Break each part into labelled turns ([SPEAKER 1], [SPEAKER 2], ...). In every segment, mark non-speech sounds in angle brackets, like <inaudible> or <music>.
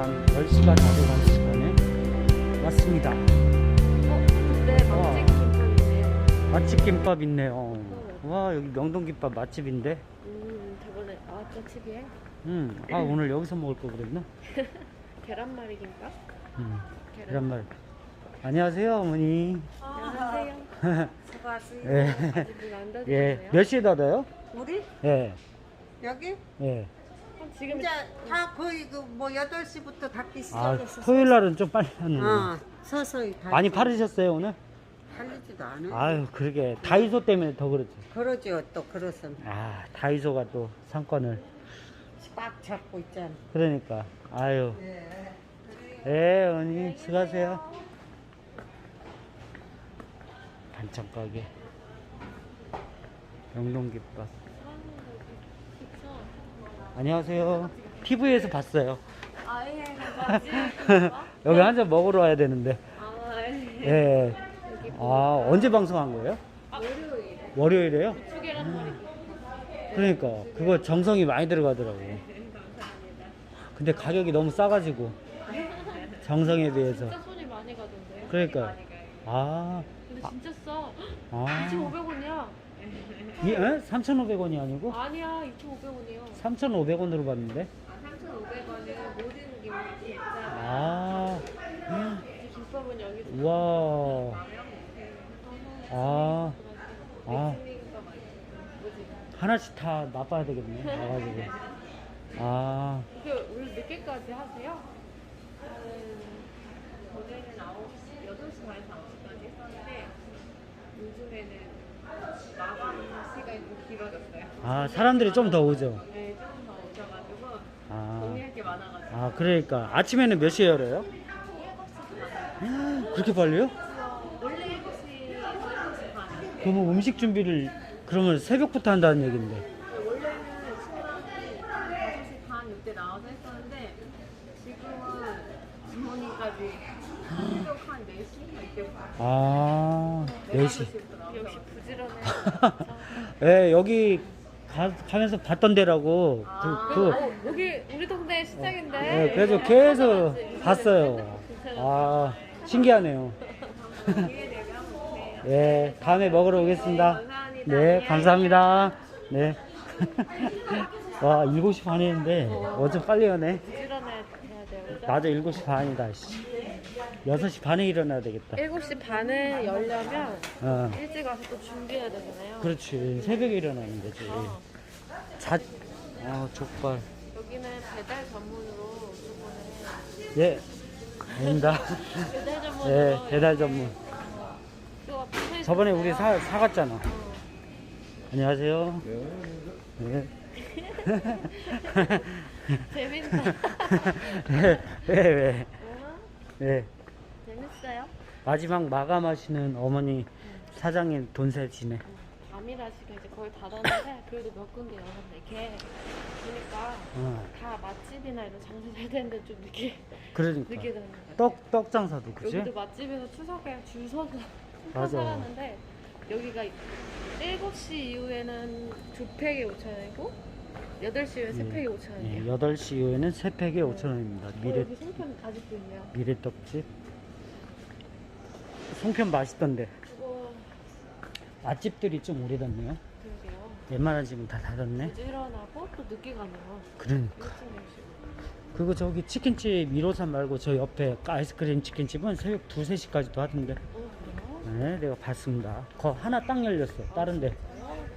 [SPEAKER 1] 밤 10시가 다 돼가는 시간에 왔습니다.
[SPEAKER 2] 어, 근데
[SPEAKER 1] 와.
[SPEAKER 2] 맛집 김밥이네.
[SPEAKER 1] 맛집 김밥 있네요. 와, 여기 명동김밥 맛집인데?
[SPEAKER 2] 음, 저번에 나왔던 TV에
[SPEAKER 1] 음, 아, 오늘 여기서 먹을 거 그랬나? <laughs>
[SPEAKER 2] 계란말이 김밥?
[SPEAKER 1] 음, 계란말. 안녕하세요, 어머니.
[SPEAKER 2] 안녕하세요.
[SPEAKER 3] 수고하세요.
[SPEAKER 1] 예,
[SPEAKER 2] 아직 문안 닫으셨네요.
[SPEAKER 1] 예, 몇 시에 닫아요?
[SPEAKER 3] 우리
[SPEAKER 1] 예,
[SPEAKER 3] 여기
[SPEAKER 1] 예.
[SPEAKER 2] 어, 지금
[SPEAKER 3] 이제 다 거의 그뭐 8시부터 닫기
[SPEAKER 1] 아,
[SPEAKER 3] 시작했어.
[SPEAKER 1] 토요일 날은 좀 빨리 하는
[SPEAKER 3] 어, 서서히 닫
[SPEAKER 1] 많이 팔으셨어요, 오늘?
[SPEAKER 3] 팔리지도 않아.
[SPEAKER 1] 아유, 그러게. 다이소 때문에 더 그렇지.
[SPEAKER 3] 그러죠. 또 그렇으면
[SPEAKER 1] 아, 다이소가 또 상권을.
[SPEAKER 3] 꽉 잡고 있잖아.
[SPEAKER 1] 그러니까. 아유. 예, 어머니, 수고하세요. 반찬 가게. 영동김밥. 안녕하세요. TV에서 봤어요.
[SPEAKER 2] 아예 맛집
[SPEAKER 1] 여기 한 잔 먹으러 와야 되는데.
[SPEAKER 2] 아, 예.
[SPEAKER 1] 예. 아, 언제 방송한 거예요?
[SPEAKER 2] 월요일에
[SPEAKER 1] 월요일에요? 그러니까 그거 정성이 많이 들어가더라고요. 근데 가격이 너무 싸가지고 정성에 비해서.
[SPEAKER 2] 진짜 손이 많이 가던데요?
[SPEAKER 1] 그러니까 아,
[SPEAKER 2] 근데 진짜 싸.
[SPEAKER 1] 아,
[SPEAKER 2] 2,500원이야.
[SPEAKER 1] 이, 에? 3,500원이 아니고
[SPEAKER 2] 아니야, 2,500원이요.
[SPEAKER 1] 3,500원으로 봤는데.
[SPEAKER 2] 아, 3,500원은 모든 김밥이 있잖아.
[SPEAKER 1] 아,
[SPEAKER 2] 김밥은 여기도
[SPEAKER 1] 와, 아, 아? 하나씩 다 놔봐야 되겠네. 와가지고. 아,
[SPEAKER 2] 이게 오늘 늦게까지 하세요?
[SPEAKER 4] 어제는 9시, 8시 반에서 9시까지 했었는데 요즘에는 마감 시간이 좀 길어졌어요.
[SPEAKER 1] 아, 사람들이 좀 더 오죠.
[SPEAKER 4] 네, 조금 더 오셔가지고
[SPEAKER 1] 아,
[SPEAKER 4] 정리할 게 많아가지고
[SPEAKER 1] 아, 그러니까 아침에는 몇 시에 열어요? 그렇게 빨리요?
[SPEAKER 4] 원래 7시, 7시 반.
[SPEAKER 1] 그러면 음식 준비를 그러면 새벽부터 한다는 얘긴데.
[SPEAKER 4] 원래는 친구들이 5시 반 이때 나와서 했었는데 지금은 주머니까지 새벽 한 4시 이때부터
[SPEAKER 1] 아, 4시.
[SPEAKER 2] 역시 부지런해.
[SPEAKER 1] 예, 여기 가, 가면서 봤던 데라고. 그, 그,
[SPEAKER 2] 어, 여기 우리 동네 시장인데.
[SPEAKER 1] 예, 그래서 계속 봤어요. 아, 신기하네요. <laughs> 예, 다음에 먹으러 오겠습니다. 네, 감사합니다. 네. <laughs> 와, 7시 반에 했는데, 어제 빨리 오네.
[SPEAKER 2] 부지런해야 돼요.
[SPEAKER 1] 나도 7시 반이다, 씨. 6시 반에 일어나야 되겠다.
[SPEAKER 2] 7시 반에 열려면
[SPEAKER 1] 어,
[SPEAKER 2] 일찍 와서 또 준비해야 되잖아요.
[SPEAKER 1] 그렇지. 새벽에 일어나는 거지.
[SPEAKER 2] 어.
[SPEAKER 1] 자, 아, 족발.
[SPEAKER 2] 여기는 배달 전문으로 주문을
[SPEAKER 1] 예, 아닙니다.
[SPEAKER 2] 배달 전문으로
[SPEAKER 1] 예, 배달 전문. 저번에 우리. 사, 사갔잖아. 안녕하세요. 네. <laughs>
[SPEAKER 2] 재밌다.
[SPEAKER 1] 왜, 왜, 왜.
[SPEAKER 2] 어?
[SPEAKER 1] 마지막 마감하시는 어머니 사장님 돈 세시네.
[SPEAKER 2] 밤이라 지금 이제 거의 닫았는데 그래도 몇 군데 열었네. 이렇게 보니까
[SPEAKER 1] 어,
[SPEAKER 2] 다 맛집이나 이런 장사 잘 되는데 좀 늦게
[SPEAKER 1] 그러니까.
[SPEAKER 2] 늦게 되는 거 같아요.
[SPEAKER 1] 떡, 떡 장사도 그지?
[SPEAKER 2] 여기도 맛집에서 추석에 줄 서서 <laughs>
[SPEAKER 1] 맞아.
[SPEAKER 2] 살았는데 여기가 7시 이후에는 두 팩에 5,000원이고 8시 이후에 세 팩에 5,000원이에요.
[SPEAKER 1] 예, 8시 이후에는 세 팩에 5,000원입니다.
[SPEAKER 2] 어,
[SPEAKER 1] 미래,
[SPEAKER 2] 여기 송편 아직도 있네요.
[SPEAKER 1] 미래떡집. 송편 맛있던데. 맛집들이 좀 오래됐네요.
[SPEAKER 2] 그러게요.
[SPEAKER 1] 웬만한 집은 다 닫았네.
[SPEAKER 2] 부지런하고 또 늦게 가네요.
[SPEAKER 1] 그러니까.
[SPEAKER 2] 일찍 내시고.
[SPEAKER 1] 그리고 저기 치킨집 1호산 말고 저 옆에 아이스크림 치킨집은 새벽 2, 3시까지도 하던데.
[SPEAKER 2] 어, 그래요?
[SPEAKER 1] 네, 내가 봤습니다. 거 하나 딱 열렸어. 다른 데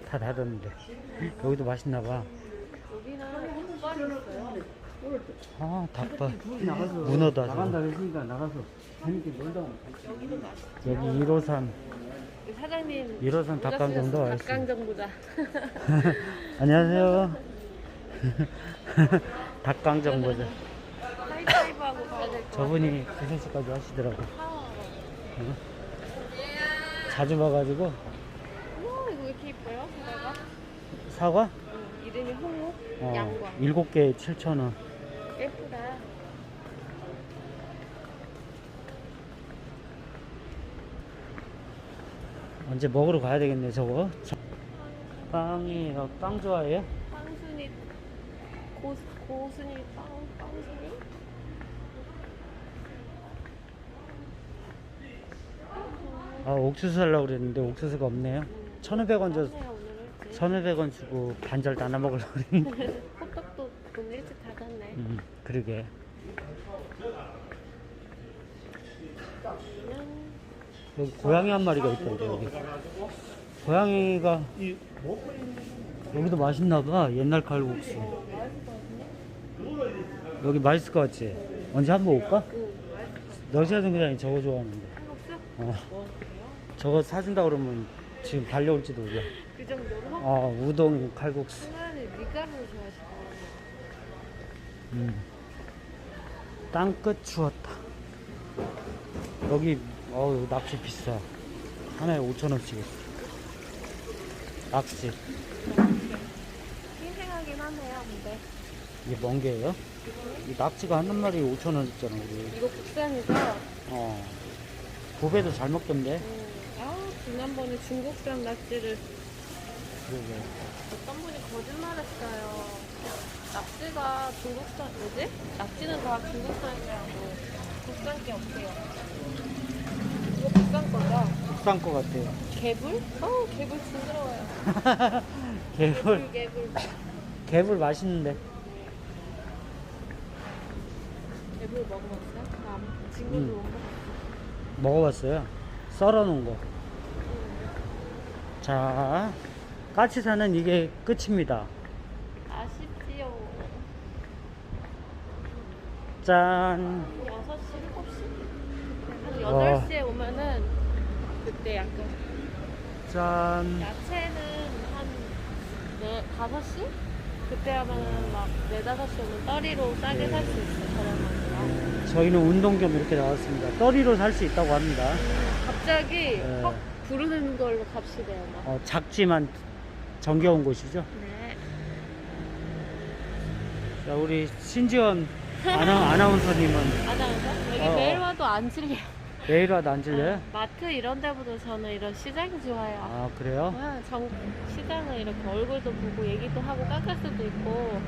[SPEAKER 1] 다 닫았는데. 여기도 맛있나 봐.
[SPEAKER 2] 여기는 닭발이 있어요.
[SPEAKER 1] 아, 닭발. 문어다.
[SPEAKER 5] 나간다 했으니까 나가서 재밌게 놀다 오면.
[SPEAKER 2] 여기
[SPEAKER 1] 1호산.
[SPEAKER 2] 그 사장님
[SPEAKER 1] 1호산 닭강정도
[SPEAKER 2] 오셨어요.
[SPEAKER 1] 맛있어요.
[SPEAKER 2] 닭강정보다 <laughs>
[SPEAKER 1] 안녕하세요. <laughs> 닭강정 보자.
[SPEAKER 2] 하이파이브하고 가야 될것 같아요.
[SPEAKER 1] 저분이 2, 3시까지 하시더라고.
[SPEAKER 2] 아,
[SPEAKER 1] 자주 봐가지고.
[SPEAKER 2] 우와 이거 왜 이렇게 이뻐요? 사과가?
[SPEAKER 1] 사과?
[SPEAKER 2] 응, 이름이 홍옥
[SPEAKER 1] 어,
[SPEAKER 2] 양광
[SPEAKER 1] 7개에 7,000원.
[SPEAKER 2] 예쁘다.
[SPEAKER 1] 언제 먹으러 가야 되겠네 저거. 빵이 어, 빵 좋아해요?
[SPEAKER 2] 빵순이 고 고순이 빵 빵순이.
[SPEAKER 1] 아 옥수수 살려고 그랬는데 옥수수가 없네요. 1,500원 줘. 1,500원 주고 반절 나눠 먹으려고 그랬는데. <laughs> 그러게 여기 고양이 한 마리가 있던데 여기 고양이가 여기도 맛있나봐 옛날 칼국수 여기 맛있을 것 같지? 언제 한번 올까? 너시아 등장이 저거 좋아하는데? 어? 저거 사준다 그러면 지금 달려올지도 몰라
[SPEAKER 2] 그 정도로?
[SPEAKER 1] 아 우동 칼국수
[SPEAKER 2] 밀가루를 좋아하시고
[SPEAKER 1] 음. 땅끝 추웠다. 여기 어우 낚시 비싸. 하나에 5천 원씩 있어. 낚시
[SPEAKER 2] 싱싱하긴 하네요 근데
[SPEAKER 1] 이게 뭔 게예요? 이 낙지가 한 마리에 5천 원 있잖아 우리.
[SPEAKER 2] 이거 국산이죠?
[SPEAKER 1] 어. 고배도 잘 먹던데.
[SPEAKER 2] 음. 아 지난번에 중국산 낙지를
[SPEAKER 1] 그러게.
[SPEAKER 2] 어떤 분이 거짓말했어요 낙지가 중국산 뭐지? 낙지는 다 중국산이라고 국산 게 없대요 이거 국산 거죠?
[SPEAKER 1] 국산 거 같아요.
[SPEAKER 2] 개불? 어우 개불 징그러워요 <laughs>
[SPEAKER 1] 개불
[SPEAKER 2] 개불 개불
[SPEAKER 1] 개불 맛있는데.
[SPEAKER 2] 개불 먹어봤어요? 나 징그러워
[SPEAKER 1] 음. 먹어봤어요. 썰어놓은 거. 자, 까치사는 이게 끝입니다.
[SPEAKER 2] 아쉽지요
[SPEAKER 1] 짠.
[SPEAKER 2] 6시, 7시?
[SPEAKER 1] 와.
[SPEAKER 2] 한 8시에 오면은 그때 약간
[SPEAKER 1] 짠.
[SPEAKER 2] 야채는 한 네, 5시? 그때 하면은 막 4, 5시 오면 떠리로 싸게 살수 있어 저렴하게
[SPEAKER 1] 저희는 운동 겸 이렇게 나왔습니다. 떠리로 살 수 있다고 합니다.
[SPEAKER 2] 갑자기
[SPEAKER 1] 네.
[SPEAKER 2] 확 부르는 걸로 값이래요 막
[SPEAKER 1] 어, 작지만 정겨운 곳이죠.
[SPEAKER 2] 네.
[SPEAKER 1] 자, 우리 신지원 아나, 아나운서님은
[SPEAKER 2] 아나운서? 여기
[SPEAKER 1] 어.
[SPEAKER 2] 매일 와도 안 질려요
[SPEAKER 1] 매일 와도 안 질려요?
[SPEAKER 2] 마트 이런 데보다 저는 이런 시장이 좋아요
[SPEAKER 1] 아, 그래요?
[SPEAKER 2] 아, 정, 시장은 이렇게 얼굴도 보고 얘기도 하고 깎을 수도 있고